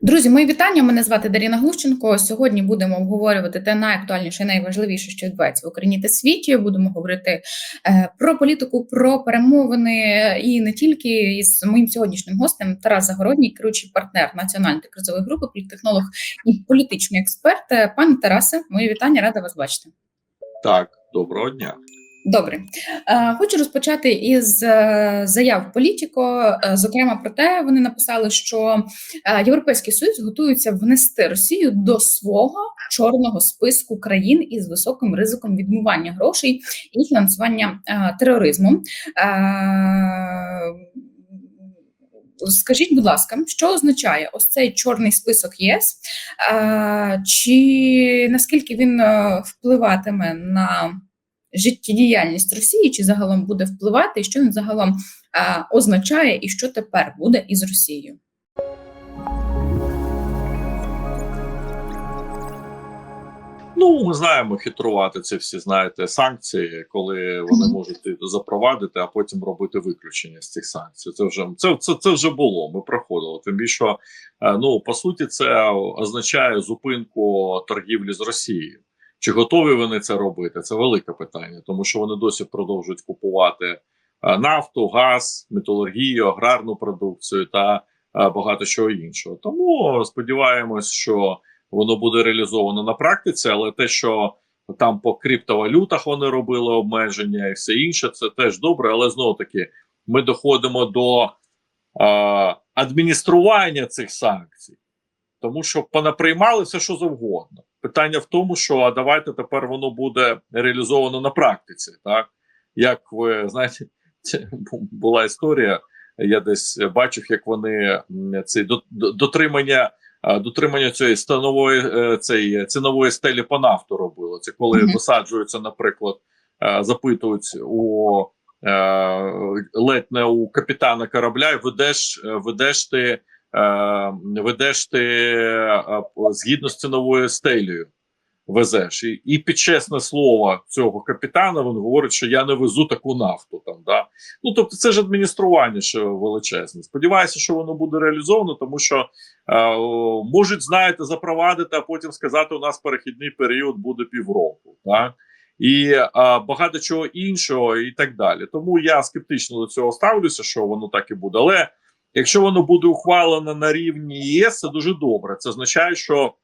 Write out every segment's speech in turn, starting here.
Друзі, мої вітання. Мене звати Даріна Глущенко. Сьогодні будемо обговорювати те найактуальніше, найважливіше, що відбувається в Україні та світі. Будемо говорити е, про політику, про перемовини і не тільки із моїм сьогоднішнім гостем Тарас Загородній, керуючий партнер національної кризової групи, політтехнолог і політичний експерт. Е, Пане Тарасе, мої вітання, рада вас бачити. Так, доброго дня. Добре, Е, хочу розпочати із е, заяв політико. Е, Зокрема, про те, вони написали, що Європейський Союз готується внести Росію до свого чорного списку країн із високим ризиком відмивання грошей і фінансування тероризму. Скажіть, будь ласка, що означає ось цей чорний список ЄС? Чи наскільки він впливатиме на життєдіяльність Росії, чи загалом буде впливати, і що він загалом означає, і що тепер буде із Росією? Ну, ми знаємо хитрувати ці всі, знаєте, санкції, коли вони можуть запровадити, а потім робити виключення з цих санкцій. Це вже це, це, це вже було. Ми проходили. Тим більше, е, ну по суті, це означає зупинку торгівлі з Росією. Чи готові вони це робити? Це велике питання, тому що вони досі продовжують купувати нафту, газ, металургію, аграрну продукцію та багато чого іншого. Тому сподіваємось, що воно буде реалізовано на практиці, але те, що там по криптовалютах вони робили обмеження і все інше, це теж добре. Але знову таки ми доходимо до е, адміністрування цих санкцій, тому що понаприймали все, що завгодно. Питання в тому, що а давайте тепер воно буде реалізовано на практиці. Так як ви знаєте, це була історія. Я десь бачив, як вони ці до, дотримання дотримання цієї станової е, цієї цінової стелі по нафту робили. Це коли mm -hmm. висаджуються, наприклад, е, запитують у е, ледь не у капітана корабля, ведеш, ведеш ти. Ведеш ти згідно з ціновою стелею, везеш, і і під чесне слово цього капітана він говорить, що я не везу таку нафту. Там да ну тобто, це ж адміністрування що величезне. Сподіваюся, що воно буде реалізовано, тому що е, можуть знаєте запровадити, а потім сказати, у нас перехідний період буде півроку. Так? І а, багато чого іншого, і так далі. Тому я скептично до цього ставлюся, що воно так і буде. Але якщо воно буде ухвалено на рівні ЄС, це дуже добре. Це означає, що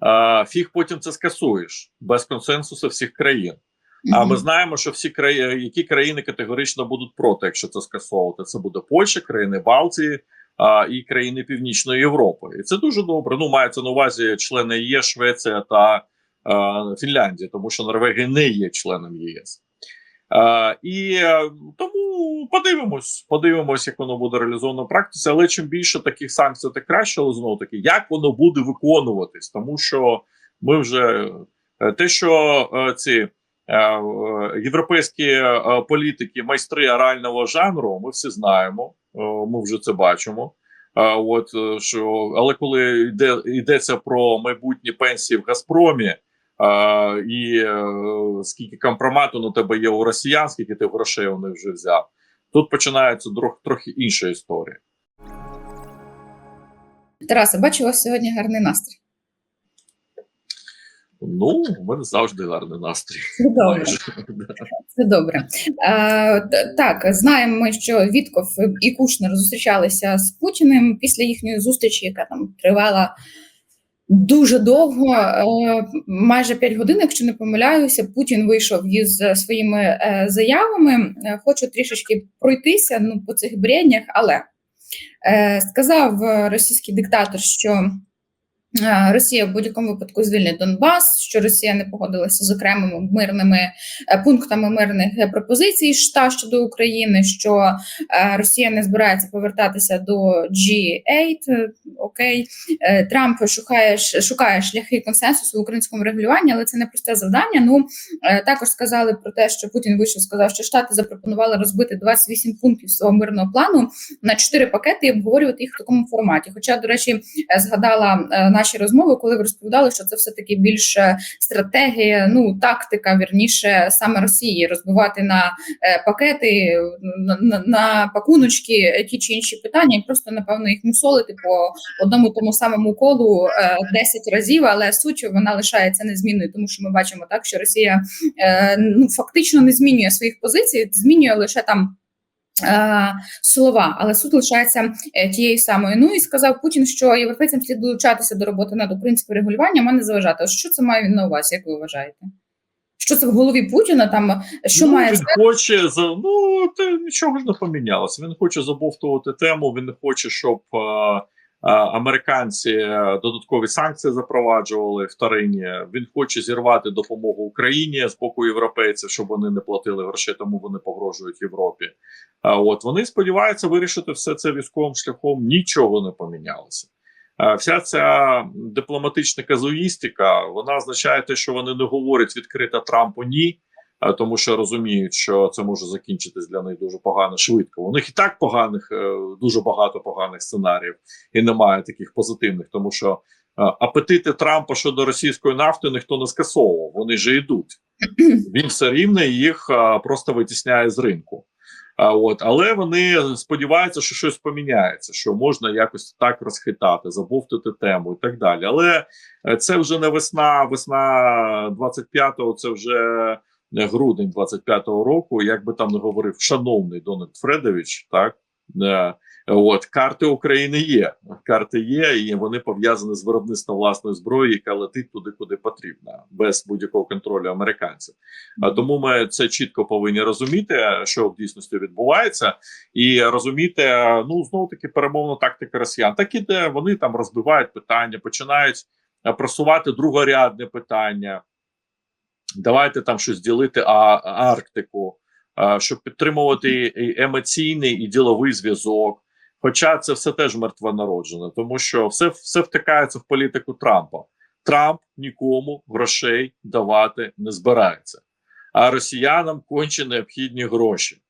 а, фіг потім це скасуєш без консенсусу всіх країн. А ми знаємо, що всі країни, які країни категорично будуть проти, якщо це скасовувати. Це буде Польща, країни Балтії а, і країни Північної Європи. І це дуже добре. Ну мається на увазі члени ЄС, Швеція та а, Фінляндія, тому що Норвегія не є членом ЄС. А, і тому подивимось, подивимось, як воно буде реалізовано в практиці. Але чим більше таких санкцій, тим краще, але знову таки, як воно буде виконуватись, тому що ми вже те, що ці європейські політики, майстри орального жанру, ми всі знаємо, ми вже це бачимо. От що, але коли йде йдеться про майбутні пенсії в Газпромі. І uh, скільки компромату на тебе є у росіян, скільки ти грошей у них вже взяв. Тут починається трохи інша історія. Тарасе, бачу у вас сьогодні гарний настрій. Ну, у мене завжди гарний настрій. Це добре. Це добре. А, так, знаємо ми, що Вітков і Кушнер зустрічалися з Путіним після їхньої зустрічі, яка там тривала. Дуже довго, майже 5 годин, якщо не помиляюся, Путін вийшов із своїми заявами. Хочу трішечки пройтися ну, по цих бреднях, але сказав російський диктатор, що Росія в будь-якому випадку звільнить Донбас, що Росія не погодилася з окремими мирними пунктами мирних пропозицій США щодо України, що Росія не збирається повертатися до G8, Окей, Трамп шукає шукає шляхи консенсусу в українському регулюванні, але це не просте завдання. Ну також сказали про те, що Путін вийшов, сказав, що Штати запропонували розбити 28 пунктів свого мирного плану на 4 пакети і обговорювати їх в такому форматі. Хоча, до речі, згадала наші розмови, коли ви розповідали, що це все таки більше стратегія, ну тактика, вірніше саме Росії розбивати на е, пакети, на, на, пакуночки ті чи інші питання, і просто напевно їх мусолити по одному тому самому колу е, 10 разів, але суть вона лишається незмінною, тому що ми бачимо так, що Росія е, ну фактично не змінює своїх позицій, змінює лише там. Е, Слова, але суд лишається е, тією самою. Ну і сказав Путін, що європейцям слід долучатися до роботи над українським регулюванням, а не заважати. Ось Що це має він на увазі? Як ви вважаєте? Що це в голові Путіна? Там що ну, має він хоче за ну нічого ж не помінялося. Він хоче забовтувати тему. Він не хоче, щоб е, е, американці е, додаткові санкції запроваджували вторинні. Він хоче зірвати допомогу Україні з боку європейців, щоб вони не платили грошей, тому вони погрожують Європі. От вони сподіваються вирішити все це військовим шляхом. Нічого не помінялося. Е, Вся ця дипломатична казуїстика вона означає те, що вони не говорять відкрито Трампу ні, е, тому що розуміють, що це може закінчитись для них дуже погано швидко. У них і так поганих, е, дуже багато поганих сценаріїв, і немає таких позитивних, тому що е, апетити Трампа щодо російської нафти ніхто не скасовував. Вони же йдуть. Він все рівно їх е, просто витісняє з ринку. А от, але вони сподіваються, що щось поміняється, що можна якось так розхитати, забовтати тему і так далі. Але е, це вже не весна, весна 25-го, це вже е, грудень 25-го року. Як би там не говорив шановний Дональд Фредович, так е, от карти України є. Карти є, і вони пов'язані з виробництвом власної зброї, яка летить туди, куди потрібно, без будь-якого контролю американців. А тому ми це чітко повинні розуміти, що в дійсності відбувається, і розуміти, ну знову таки перемовна тактика росіян. Так іде, вони там розбивають питання, починають е, просувати другорядне питання. Давайте там щось ділити а, Арктику, а, щоб підтримувати і емоційний і діловий зв'язок. Хоча це все теж мертвонароджене, тому що все, все втикається в політику Трампа. Трамп нікому грошей давати не збирається а росіянам конче необхідні гроші.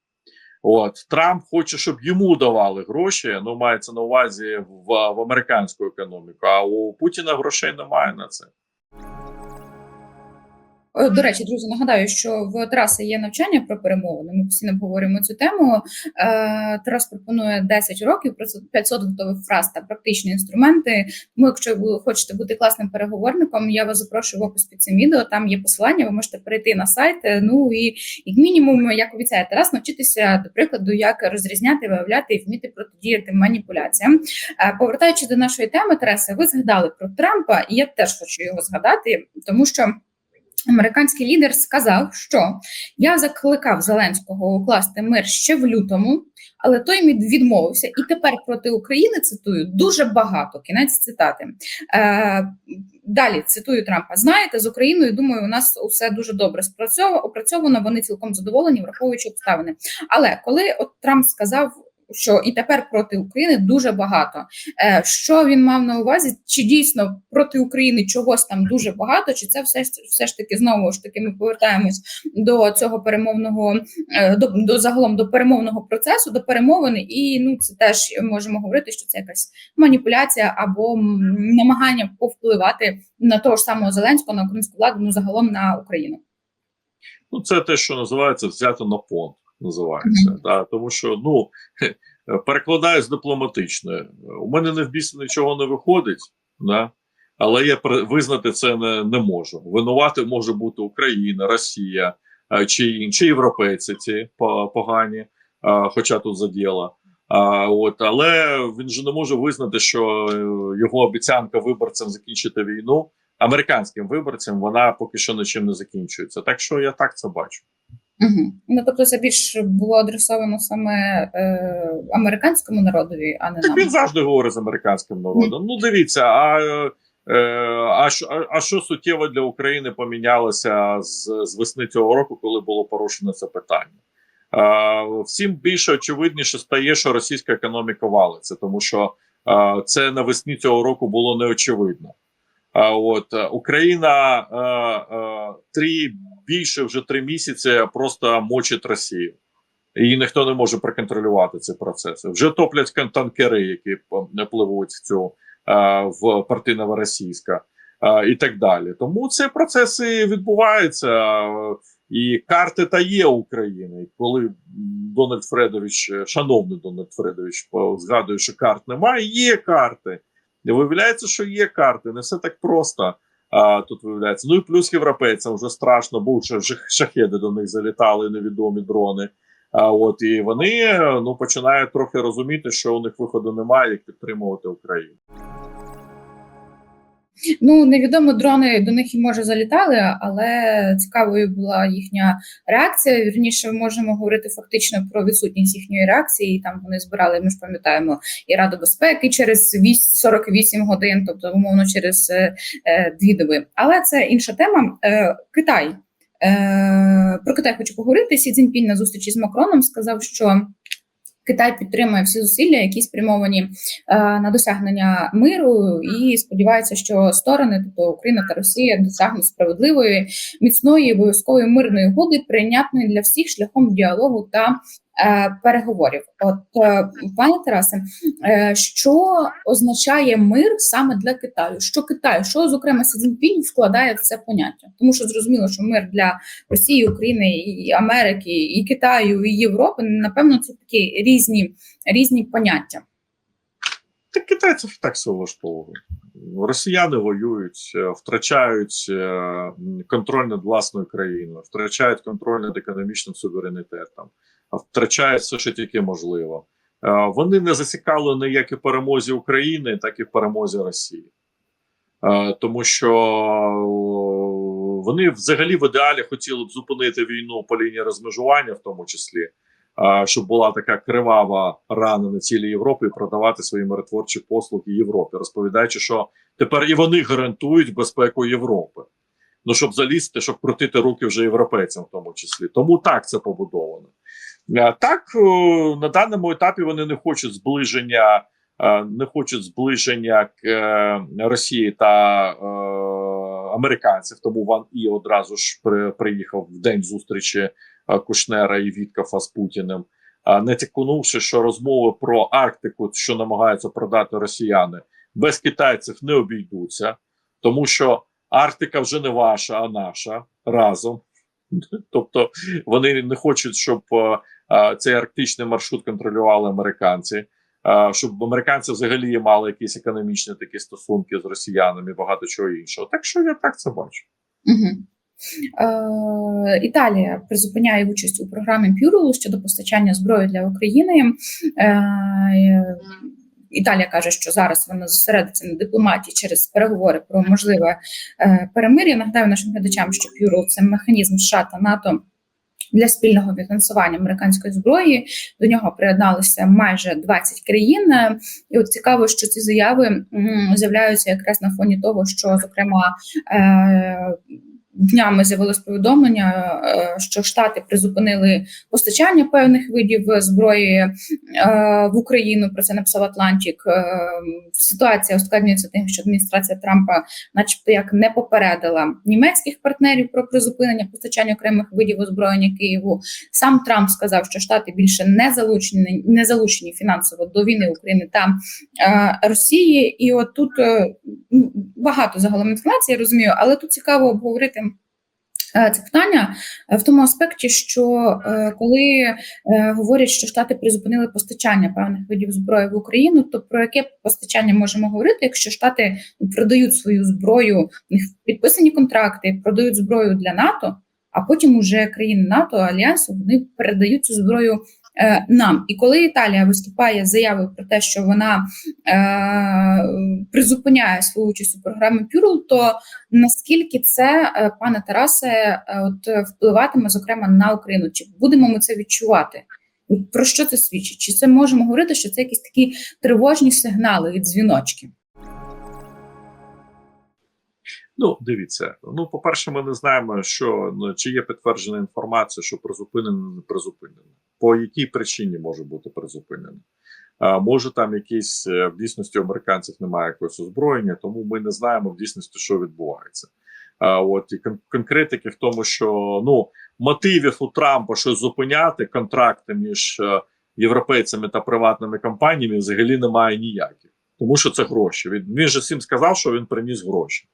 От Трамп хоче, щоб йому давали гроші. Ну мається на увазі в, в американську економіку. А у Путіна грошей немає на це. Е, До речі, друзі, нагадаю, що в Тараса є навчання про перемовини. Ми постійно обговорюємо цю тему. Е, Тарас пропонує 10 років, 500 готових фраз та практичні інструменти. Тому, якщо ви хочете бути класним переговорником, я вас запрошую в опис під цим відео. Там є посилання. Ви можете перейти на сайт. е, Ну і як мінімум, як обіцяє Тарас, навчитися до прикладу, як розрізняти, виявляти і вміти протидіяти маніпуляціям. Повертаючись до нашої теми, Тарасе, ви згадали про Трампа, і я теж хочу його згадати, тому що. Американський лідер сказав, що я закликав Зеленського укласти мир ще в лютому, але той відмовився. І тепер проти України цитую дуже багато. Кінець цитати. Е, далі цитую Трампа. Знаєте, з Україною думаю, у нас усе дуже добре спрацьовано, опрацьовано. Вони цілком задоволені, враховуючи обставини. Але коли от Трамп сказав. Що і тепер проти України дуже багато. Е, що він мав на увазі? Чи дійсно проти України чогось там дуже багато? Чи це все все ж таки знову ж таки ми повертаємось до цього перемовного е, до, до загалом до перемовного процесу, до перемовини, і ну це теж можемо говорити, що це якась маніпуляція або намагання повпливати на того ж самого Зеленського на українську владу, ну загалом на Україну. Ну, це те, що називається взято на понт. Називається, да, тому що ну перекладаю з дипломатичної. У мене не в біса нічого не виходить, да, але я визнати це не, не можу. Винувати може бути Україна, Росія чи інші європейці ці погані, хоча тут заділа. А, от, але він же не може визнати, що е, його обіцянка виборцям закінчити війну американським виборцям вона поки що нічим не закінчується. Так що я так це бачу. Угу. Ну тобто, це більше було адресовано саме е, американському народові, а не Так нам. він завжди говорить з американським народом. Ну дивіться, а, е, а, що- а, а що суттєво для України помінялося з, з весни цього року, коли було порушено це питання? Е, всім більше очевидніше стає, що російська економіка валиться, тому що е, це навесні цього року було неочевидно. А от е, Україна е, е, три більше вже три місяці просто мочить Росію. І ніхто не може проконтролювати ці процеси. Вже топлять танкери, які п- пливуть в цю в партия Новоросійська е, і так далі. Тому ці процеси відбуваються. е, І карти та є України. Коли Дональд Фредович, е, шановний Дональд Фредович, згадує, що карт немає, є карти. Виявляється, що є карти, не все так просто. А, тут виявляється. Ну і плюс європейцям вже страшно, бо вже шахеди до них залітали, невідомі дрони. А от і вони ну починають трохи розуміти, що у них виходу немає, як підтримувати Україну. Ну невідомо дрони до них і може залітали, але цікавою була їхня реакція. Вірніше, ми можемо говорити фактично про відсутність їхньої реакції. Там вони збирали, ми ж пам'ятаємо, і Раду безпеки через 48 годин, тобто умовно через е, е, дві доби. Але це інша тема. Е, Китай. Про Китай хочу поговорити. Сі Цзіньпінь на зустрічі з Макроном сказав, що Китай підтримує всі зусилля, які спрямовані е, на досягнення миру, і сподівається, що сторони, тобто Україна та Росія, досягнуть справедливої, міцної, обов'язкової мирної угоди, прийнятної для всіх шляхом діалогу та переговорів. От е, пане Тарасе, е, що означає мир саме для Китаю? Що Китай, що зокрема Сі Цзіньпінь вкладає в це поняття? Тому що зрозуміло, що мир для Росії, України, і Америки, і Китаю, і Європи, напевно, це такі різні, різні поняття. Так китайців так все влаштовує. Росіяни воюють, е, втрачають е, контроль над власною країною, втрачають контроль над економічним суверенітетом, а втрачають все, що тільки можливо. Е, Вони не зацікавлені як і в перемозі України, так і в перемозі Росії. Е, Тому що вони взагалі в ідеалі хотіли б зупинити війну по лінії розмежування, в тому числі, е, щоб була така кривава рана на цілій Європі і продавати свої миротворчі послуги Європі, розповідаючи, що тепер і вони гарантують безпеку Європи. Ну, щоб залізти, щоб крутити руки вже європейцям, в тому числі. Тому так це побудовано. Е, Так, на даному етапі вони не хочуть зближення, е, не хочуть зближення е, Росії та е, американців. Тому Ван І одразу ж при, приїхав в день зустрічі е, Кушнера і Віткафа з Путіним, е, натякнувши, що розмови про Арктику, що намагаються продати росіяни, без китайців не обійдуться, тому що Арктика вже не ваша, а наша разом. Тобто вони не хочуть, щоб е, е, цей арктичний маршрут контролювали американці, е, щоб американці взагалі мали якісь економічні такі стосунки з росіянами, і багато чого іншого. Так що я так це бачу. Італія призупиняє участь у програмі Пюрул щодо постачання зброї для України. Італія каже, що зараз вона зосередиться на дипломатії через переговори про можливе е, перемир'я. Нагадаю нашим глядачам, що Пюрул це механізм США та НАТО. Для спільного фінансування американської зброї до нього приєдналися майже 20 країн. І от цікаво, що ці заяви з'являються якраз на фоні того, що зокрема е, днями з'явилось повідомлення, е, що Штати призупинили постачання певних видів зброї е, в Україну. Про це написав Атлантик. Е, Ситуація ускладнюється тим, що адміністрація Трампа, начебто, як не попередила німецьких партнерів про призупинення постачання окремих видів озброєння Києву. Сам Трамп сказав, що Штати більше не залучені, не залучені фінансово до війни України та Росії. І от тут е, багато загалом інформації, я розумію, але тут цікаво обговорити. Е, Це питання е, в тому аспекті, що е, коли говорять, що Штати призупинили постачання певних видів зброї в Україну, то про яке постачання можемо говорити, якщо Штати продають свою зброю, в них підписані контракти, продають зброю для НАТО, а потім уже країни НАТО, Альянсу вони передають цю зброю нам. І коли Італія виступає з заявою про те, що вона е, призупиняє свою участь у програмі Пюрл, то наскільки це, е, пане Тарасе, е, от е, впливатиме зокрема на Україну? Чи будемо ми це відчувати? Про що це свідчить? Чи це можемо говорити, що це якісь такі тривожні сигнали і дзвіночки? Ну, дивіться. Ну, по-перше, ми не знаємо, що ну, чи є підтверджена інформація, що призупинено, не призупинено. По якій причині може бути призупинено? Може, там якісь е, в дійсності американців немає якогось озброєння, тому ми не знаємо в дійсності, що відбувається. А, от і кон- конкретики в тому, що ну мотивів у Трампа щось зупиняти контракти між е, європейцями та приватними компаніями взагалі немає ніяких. тому що це гроші. Він, він же всім сказав, що він приніс гроші.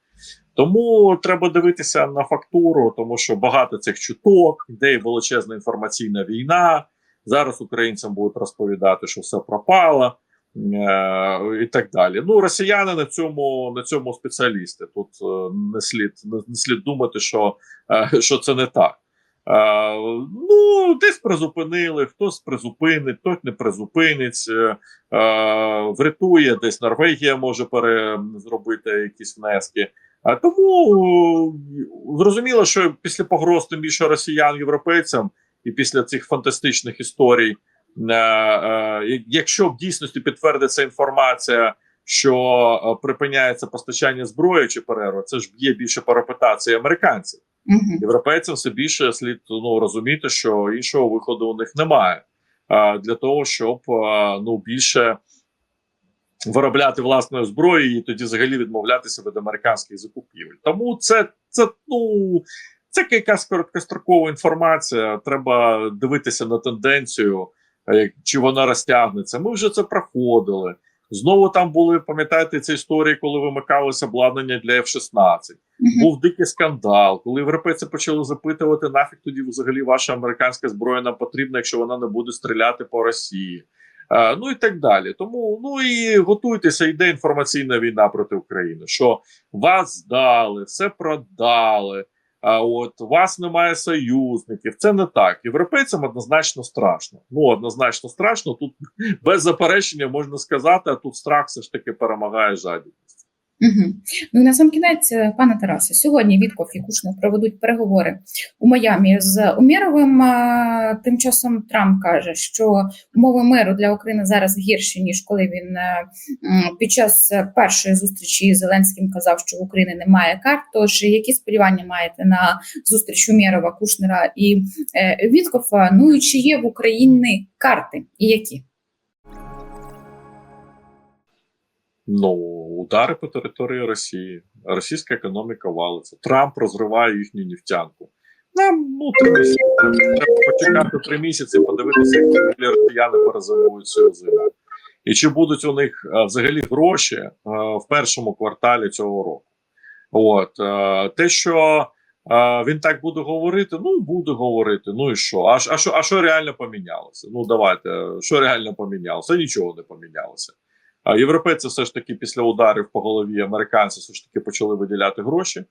Тому треба дивитися на фактуру, тому що багато цих чуток, де величезна інформаційна війна. Зараз українцям будуть розповідати, що все пропало е- і так далі. Ну, росіяни на цьому на цьому спеціалісти. Тут е, не слід не, слід думати, що, е, що це не так. Ну, десь призупинили, хтось призупинить, хтось не призупинить, врятує, десь Норвегія може пере, зробити якісь внески. А тому зрозуміло, що після погроз тим більше росіян європейцям і після цих фантастичних історій, е, е, якщо в дійсності підтвердиться інформація, що е, припиняється постачання зброї чи перерва, це ж б'є більше по репутації американців. Мгм. Європейцям все більше слід ну розуміти, що іншого виходу у них немає а, для того, щоб а, ну більше виробляти власної зброї і тоді взагалі відмовлятися від американських закупівель. Тому це це ну це якась короткострокова інформація. Треба дивитися на тенденцію, чи вона розтягнеться. Ми вже це проходили. Знову там були, пам'ятаєте, ці історії, коли вимикалося обладнання для F-16 Мгм. був дикий скандал, коли європейці почали запитувати, нафіг тоді взагалі ваша американська зброя нам потрібна, якщо вона не буде стріляти по Росії. Е, ну і так далі. Тому ну і готуйтеся, йде інформаційна війна проти України. Що вас здали, все продали. А от у вас немає союзників. Це не так. Європейцям однозначно страшно. Ну однозначно страшно. Тут без заперечення можна сказати, а тут страх все ж таки перемагає жадібність. Мгм. Ну і на сам кінець, е, пане Тарасе, сьогодні Вітков і Кушнер проведуть переговори у Майамі з Умєровим. Тим часом Трамп каже, що умови миру для України зараз гірші ніж коли він е, під час першої зустрічі з Зеленським казав, що в України немає карт. Тож які сподівання маєте на зустріч Умєрова, Кушнера і е, Віткофа? Ну і чи є в Україні карти і які? Ну, удари по території Росії. Російська економіка валиться. Трамп розриває їхню нефтянку. Нам ну. Треба почекати три місяці, подивитися, як росіяни перезимують цю зиму. І чи будуть у них е, взагалі гроші е, в першому кварталі цього року? От е, те, що він так буде говорити, ну буде говорити. Ну і що? А, а що, а що реально помінялося? Ну давайте, що реально помінялося? Нічого не помінялося. Європейці все ж таки після ударів по голові американці все ж таки почали виділяти гроші.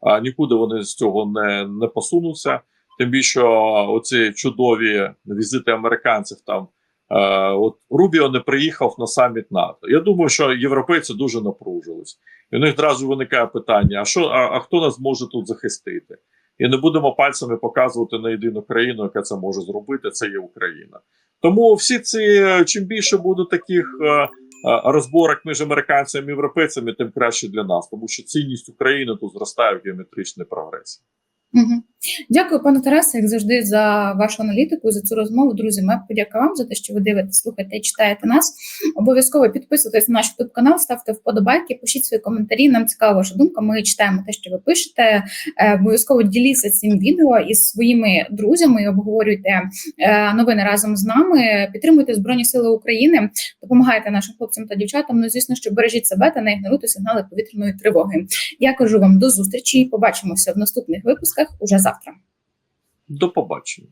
А нікуди вони з цього не, не посунуться. Тим більше оці чудові візити американців там. Е, от Рубіо не приїхав на саміт НАТО. Я думаю, що європейці дуже напружились. І у них одразу виникає питання: а що, а, а хто нас може тут захистити? І не будемо пальцями показувати на єдину країну, яка це може зробити. Це є Україна. Тому всі ці чим більше буде таких е, розборок між американцями і європейцями, тим краще для нас, тому що цінність України тут зростає в геометричній прогресії. Мгм. Дякую, пане Тарасе, як завжди, за вашу аналітику, за цю розмову. Друзі, ми подяка вам за те, що ви дивитесь, слухаєте читаєте нас. Обов'язково підписуйтесь на наш youtube канал, ставте вподобайки, пишіть свої коментарі. Нам цікава ваша думка. Ми читаємо те, що ви пишете. Е, Обов'язково діліться цим відео із своїми друзями. Обговорюйте е, новини разом з нами. Підтримуйте Збройні Сили України, допомагайте нашим хлопцям та дівчатам. Ну, звісно, що бережіть себе та не ігноруйте сигнали повітряної тривоги. Я кажу вам до зустрічі. Побачимося в наступних випусках уже завтра. До побачення.